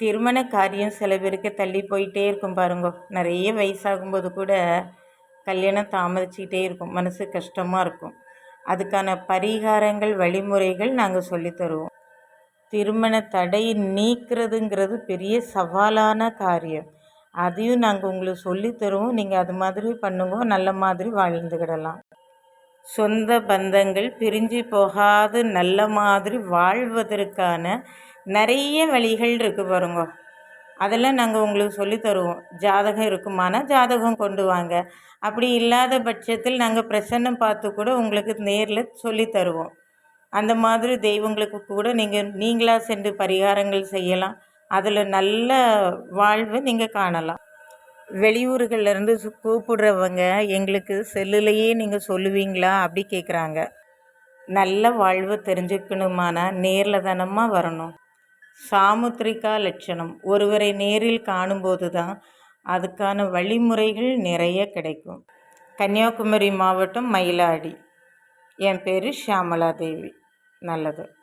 திருமண காரியம் சில பேருக்கு தள்ளி போயிட்டே இருக்கும் பாருங்க. நிறைய வயசாகும்போது கூட கல்யாணம் தாமதிச்சிக்கிட்டே இருக்கும். மனசு கஷ்டமாக இருக்கும். அதுக்கான பரிகாரங்கள் வழிமுறைகள் நாங்கள் சொல்லித்தருவோம் திருமண தடை நீக்கிறதுங்கிறது பெரிய சவாலான காரியம். அதையும் நாங்கள் உங்களுக்கு சொல்லித்தருவோம் நீங்கள் அது மாதிரி பண்ணுங்க. நல்ல மாதிரி வாழ்ந்துக்கிடலாம். சொந்த பந்தங்கள் பிரிஞ்சு போகாது நல்ல மாதிரி வாழ்வதற்கான நிறைய வழிகள் இருக்குது பாருங்க. அதெல்லாம் நாங்கள் உங்களுக்கு சொல்லி தருவோம். ஜாதகம் இருக்குமானா ஜாதகம் கொண்டு வாங்க. அப்படி இல்லாத பட்சத்தில் நாங்கள் பிரசன்னம் பார்த்து கூட உங்களுக்கு நேரில் சொல்லி தருவோம். அந்த மாதிரி தெய்வங்களுக்கு கூட நீங்கள் நீங்களாக சென்று பரிகாரங்கள் செய்யலாம். அதில் நல்ல வாழ்வை நீங்கள் காணலாம். வெளியூர்கள்லேருந்து கூப்பிடுறவங்க எங்களுக்கு செல்லுலேயே நீங்கள் சொல்லுவீங்களா? அப்படி கேட்குறாங்க நல்ல வாழ்வு தெரிஞ்சுக்கணுமானா நேரில் தானம்மா வரணும். சாமுத்திரிகா லட்சணம். ஒருவரை நேரில் காணும்போது தான் அதுக்கான வழிமுறைகள் நிறைய கிடைக்கும். கன்னியாகுமரி மாவட்டம் மயிலாடி. என் பேர் ஷியாமலா தேவி. நல்லது.